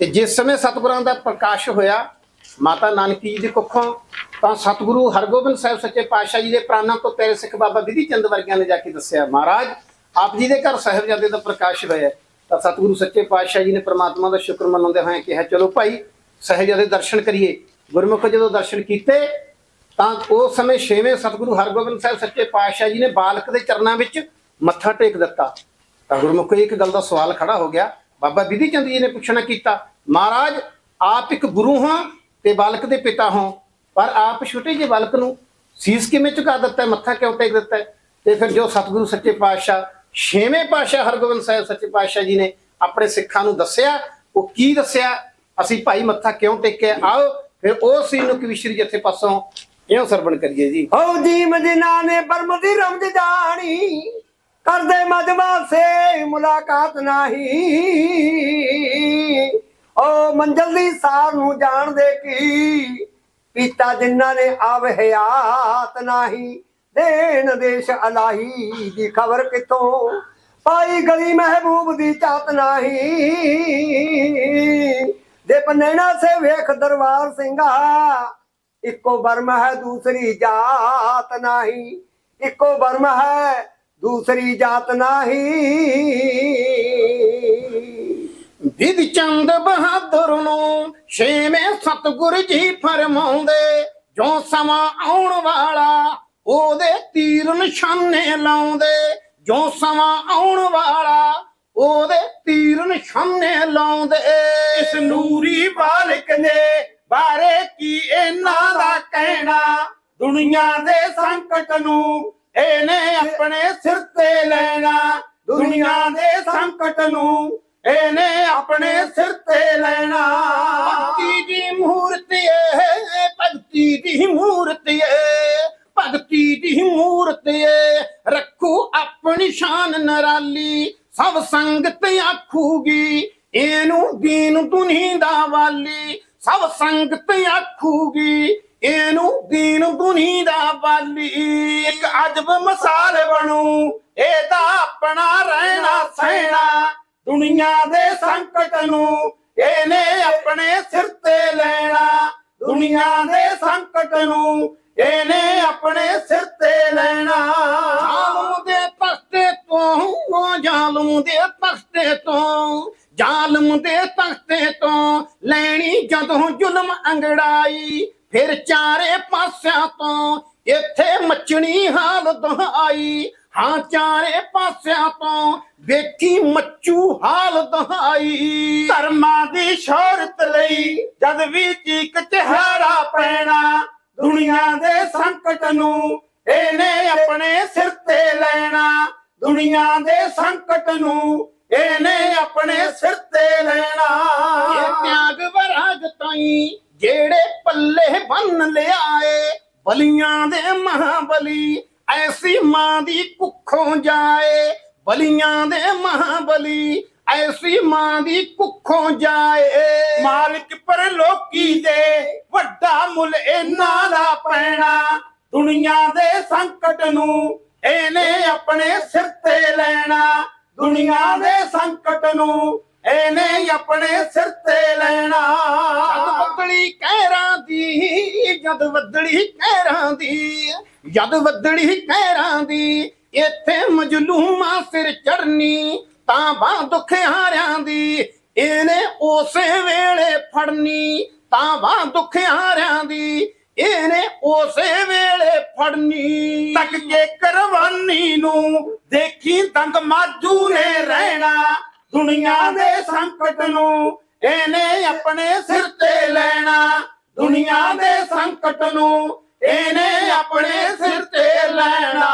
ਤੇ ਜਿਸ ਸਮੇਂ ਸਤਿਗੁਰਾਂ ਦਾ ਪ੍ਰਕਾਸ਼ ਹੋਇਆ, ਮਾਤਾ ਨਾਨਕੀ ਜੀ ਦੇ ਕੁੱਖੋਂ, ਤਾਂ ਸਤਿਗੁਰੂ ਹਰਗੋਬਿੰਦ ਸਾਹਿਬ ਸੱਚੇ ਪਾਤਸ਼ਾਹ ਜੀ ਦੇ ਪ੍ਰਾਣਾਂ ਤੋਂ ਤੇਰੇ ਸਿੱਖ ਬਾਬਾ ਵਿਧੀ ਚੰਦ ਵਰਗਿਆਂ ਨੇ ਜਾ ਕੇ ਦੱਸਿਆ, ਮਹਾਰਾਜ, ਆਪ ਜੀ ਦੇ ਘਰ ਸਾਹਿਬਜ਼ਾਦੇ ਦਾ ਪ੍ਰਕਾਸ਼ ਹੋਇਆ ਤਾਂ ਸਤਿਗੁਰੂ ਸੱਚੇ ਪਾਤਸ਼ਾਹ ਜੀ ਨੇ ਪ੍ਰਮਾਤਮਾ ਦਾ ਸ਼ੁਕਰ ਮਨਾਉਂਦੇ ਹੋਏ ਕਿਹਾ, ਚਲੋ ਭਾਈ, ਸਾਹਿਬਜ਼ਾਦੇ ਦਰਸ਼ਨ ਕਰੀਏ। ਗੁਰਮੁਖ ਜਦੋਂ ਦਰਸ਼ਨ ਕੀਤੇ, ਤਾਂ ਉਸ ਸਮੇਂ ਛੇਵੇਂ ਸਤਿਗੁਰੂ ਹਰਗੋਬਿੰਦ ਸਾਹਿਬ ਸੱਚੇ ਪਾਤਸ਼ਾਹ ਜੀ ਨੇ ਬਾਲਕ ਦੇ ਚਰਨਾਂ ਵਿੱਚ ਮੱਥਾ ਟੇਕ ਦਿੱਤਾ। ਤਾਂ ਗੁਰਮੁਖ ਇੱਕ ਗੱਲ ਦਾ ਸਵਾਲ ਖੜਾ ਹੋ ਗਿਆ ਬਾਬਾ ਵਿਧੀ ਚੰਦ ਜੀ ਨੇ ਪੁੱਛਣਾ ਕੀਤਾ, ਮਹਾਰਾਜ, ਆਪ ਇੱਕ ਗੁਰੂ ਹਾਂ ਤੇ ਬਾਲਕ ਦੇ ਪਿਤਾ ਹੋ, ਪਰ ਆਪ ਛੋਟੇ ਜਿਹੇ ਬਾਲਕ ਨੂੰ ਸੀਸ ਕਿਵੇਂ ਝੁਕਾ ਦਿੱਤਾ, ਮੱਥਾ ਕਿਉਂ ਟੇਕ ਦਿੱਤਾ? ਤੇ ਫਿਰ ਜੋ ਸਤਿਗੁਰੂ ਸੱਚੇ ਪਾਤਸ਼ਾਹ, ਛੇਵੇਂ ਪਾਤਸ਼ਾਹ ਹਰਗੋਬਿੰਦ ਸਾਹਿਬ ਸੱਚੇ ਪਾਤਸ਼ਾਹ ਜੀ ਨੇ ਆਪਣੇ ਸਿੱਖਾਂ ਨੂੰ ਦੱਸਿਆ, ਉਹ ਕੀ ਦੱਸਿਆ? ਅਸੀਂ ਭਾਈ ਮੱਥਾ ਕਿਉਂ ਟੇਕਿਆ? ਆਓ, ਫਿਰ ਉਹ ਸੀਨ ਨੂੰ ਕਵਿਸ਼ਰੀ ਜਿੱਥੇ ਪਾਸੋਂ ਇਉਂ ਸਰਵਣ ਕਰੀਏ ਜੀ। ਹੋ ਜੀ ਮਜਨਾ ਨੇ ਪਰਮ ਦੀ ਰਮਜ ਜਾਣੀ ਕਰਦੇ ਮਜਮਾ ਸੇ ਮੁਲਾਕਾਤ ਨਹੀਂ। ਓ ਮੰਜ਼ਲ ਦੀ ਸਾਰ ਨੂੰ ਜਾਣਦੇ ਕੀ? ਪੀਤਾ ਜਿਨ੍ਹਾਂ ਨੇ ਆਵ ਹਯਾਤ ਨਹੀਂ, ਦੇਣ ਦੇਸ਼ ਅਲਾਹੀ ਦੀ ਖਬਰ ਕਿਥੋਂ? ਪਾਈ ਗਲੀ ਮਹਿਬੂਬ ਦੀ ਚਾਤ ਨਹੀਂ। ਦੇ ਪਨੈਣਾ ਸੇ ਵੇਖ ਦਰਬਾਰ ਸਿੰਘਾ, ਇੱਕੋ ਬਰਮ ਹੈ ਦੂਸਰੀ ਜਾਤ ਨਹੀਂ। ਇੱਕੋ ਬਰਮ ਹੈ ਦੂਸਰੀ ਜਾਤ ਨਹੀਂ। ਵਿਧ ਚੰਦ ਬਹਾਦਰ ਨੂੰ ਛੇਵੇਂ ਸਤਗੁਰ ਜੀ ਫਰਮਾਉਂਦੇ ਜੋ ਸਮਾਂ ਆਉਣ ਵਾਲਾ ਉਹਦੇ ਤੀਰ ਨਿਸ਼ਾਨੇ ਲਾਉਂਦੇ। ਜੋ ਸਮਾਂ ਆਉਣ ਵਾਲਾ ਉਹਦੇ ਤੀਰ ਨਿਸ਼ਾਨੇ ਲਾਉਂਦੇ। ਇਸ ਨੂਰੀ ਬਾਲਕ ਨੇ ਬਾਰੇ ਕੀ ਇਹਨਾਂ ਦਾ ਕਹਿਣਾ? ਦੁਨੀਆ ਦੇ ਸੰਕਟ ਨੂੰ ਇਹਨੇ ਆਪਣੇ ਸਿਰ ਤੇ ਲੈਣਾ ਦੁਨੀਆ ਦੇ ਸੰਕਟ ਨੂੰ। ਇਹਨੇ ਆਪਣੇ ਸਿਰ ਤੇ ਲੈਣਾ। ਭਗਤੀ ਦੀ ਮੂਰਤ ਏ, ਭਗਤੀ ਦੀ ਮੂਰਤ ਏ, ਭਗਤੀ ਦੀ ਮੂਰਤ ਏ। ਰੱਖੂ ਆਪਣੀ ਸ਼ਾਨ ਨਰਾਲੀ, ਸਭ ਸੰਗਤ ਆਖੂਗੀ। ਇਹਨੂੰ ਦੀਨ ਦੁਨੀ ਦਾ ਵਾਲੀ, ਸਭ ਸੰਗਤ ਆਖੂਗੀ। ਇਹਨੂੰ ਦੀਨ ਦੁਨੀ ਦਾ ਵਾਲੀ ਇੱਕ ਅਜਬ ਮਿਸਾਲ ਬਣੂ ਇਹਦਾ ਆਪਣਾ ਰਹਿਣਾ ਸਹਿਣਾ। ਦੁਨੀਆ ਦੇ ਸੰਕਟ ਨੂੰ ਇਹਨੇ ਆਪਣੇ ਸਿਰ ਤੇ ਲੈਣਾ। ਦੁਨੀਆ ਦੇ ਸੰਕਟ ਨੂੰ ਇਹਨੇ ਆਪਣੇ ਸਿਰ ਤੇ ਲੈਣਾ। ਜ਼ਾਲਮ ਦੇ ਤਖਤੇ ਤੋਂ ਜ਼ਾਲਮ ਦੇ ਤਖਤੇ ਤੋਂ, ਜ਼ਾਲਮ ਦੇ ਤਖਤੇ ਤੋਂ ਲੈਣੀ ਜਦੋਂ ਜ਼ੁਲਮ ਅੰਗੜਾਈ। ਫਿਰ ਚਾਰੇ ਪਾਸਿਆਂ ਤੋਂ ਇੱਥੇ ਮੱਚਣੀ ਹਾਲ ਦਹਾਈ। ਹਾਂ, ਚਾਰੇ ਪਾਸਿਆਂ ਤੋਂ ਵੇਖੀ ਮੱਚੂ ਹਾਲ ਦਹਾਈ। ਧਰਮਾਂ ਦੀ ਸ਼ੋਹਰਤ ਲਈ ਜਦ ਵੀ ਚੀਕ ਚਿਹਰਾ ਪੈਣਾ, ਦੁਨੀਆ ਦੇ ਸੰਕਟ ਨੂੰ ਇਹਨੇ ਆਪਣੇ ਸਿਰ ਤੇ ਲੈਣਾ। ਦੁਨੀਆ ਦੇ ਸੰਕਟ ਨੂੰ ਇਹਨੇ ਆਪਣੇ ਸਿਰ ਤੇ ਇਹ ਲੈਣਾ ਤਿਆਗ ਵਰਾਗ ਤਾਈ ਜਿਹੜੇ ਪੱਲੇ ਬੰਨ ਲਿਆਏ, ਬਲੀਆਂ ਦੇ ਮਹਾਬਲੀ, ਐਸੀ ਮਾਂ ਦੀ ਕੁੱਖੋਂ ਜਾਏ, ਬਲੀਆਂ ਦੇ ਮਹਾਬਲੀ, ਐਸੀ ਮਾਂ ਦੀ ਕੁੱਖੋਂ ਜਾਏ। ਮਾਲਕ ਪਰ ਲੋਕੀ ਦੇ ਵੱਡਾ ਮੁੱਲ ਇਹਨਾਂ ਦਾ ਪੈਣਾ। ਦੁਨੀਆ ਦੇ ਸੰਕਟ ਨੂੰ ਇਹਨੇ ਆਪਣੇ ਸਿਰ ਤੇ ਲੈਣਾ। ਦੁਨੀਆ ਦੇ ਸੰਕਟ ਨੂੰ ਇਹਨੇ ਆਪਣੇ ਸਿਰ ਤੇ ਜਦ ਲੈਣਾ ਬੱਦਲੀ ਕਹਿਰਾਂ ਦੀ ਜਦ ਬੱਦਲੀ ਕਹਿਰਾਂ ਦੀ ਜਦ ਬੱਦਲੀ ਕਹਿਰਾਂ ਦੀ ਇੱਥੇ ਮਜਲੂਮਾਂ ਸਿਰ ਚੜਨੀ ਤਾਂ ਬਾਹ ਦੁੱਖ ਹਾਰਿਆਂ ਦੀ ਇਹਨੇ ਉਸੇ ਵੇਲੇ ਫੜਨੀ ਤਾਂ ਬਾਹ ਦੁੱਖ ਹਾਰਿਆਂ ਦੀ ਇਹਨੇ ਉਸੇ ਵੇਲੇ ਫੜਨੀ। ਤੱਕ ਕੇ ਕਰਵਾਨੀ ਨੂੰ ਦੇਖੀ ਦੰਗ ਮਾਜੂ ਨੇ ਰਹਿਣਾ। ਦੁਨੀਆ ਦੇ ਸੰਕਟ ਨੂੰ ਇਹਨੇ ਆਪਣੇ ਸਿਰ ਤੇ ਲੈਣਾ। ਦੁਨੀਆ ਦੇ ਸੰਕਟ ਨੂੰ ਇਹਨੇ ਆਪਣੇ ਸਿਰ ਤੇ ਲੈਣਾ।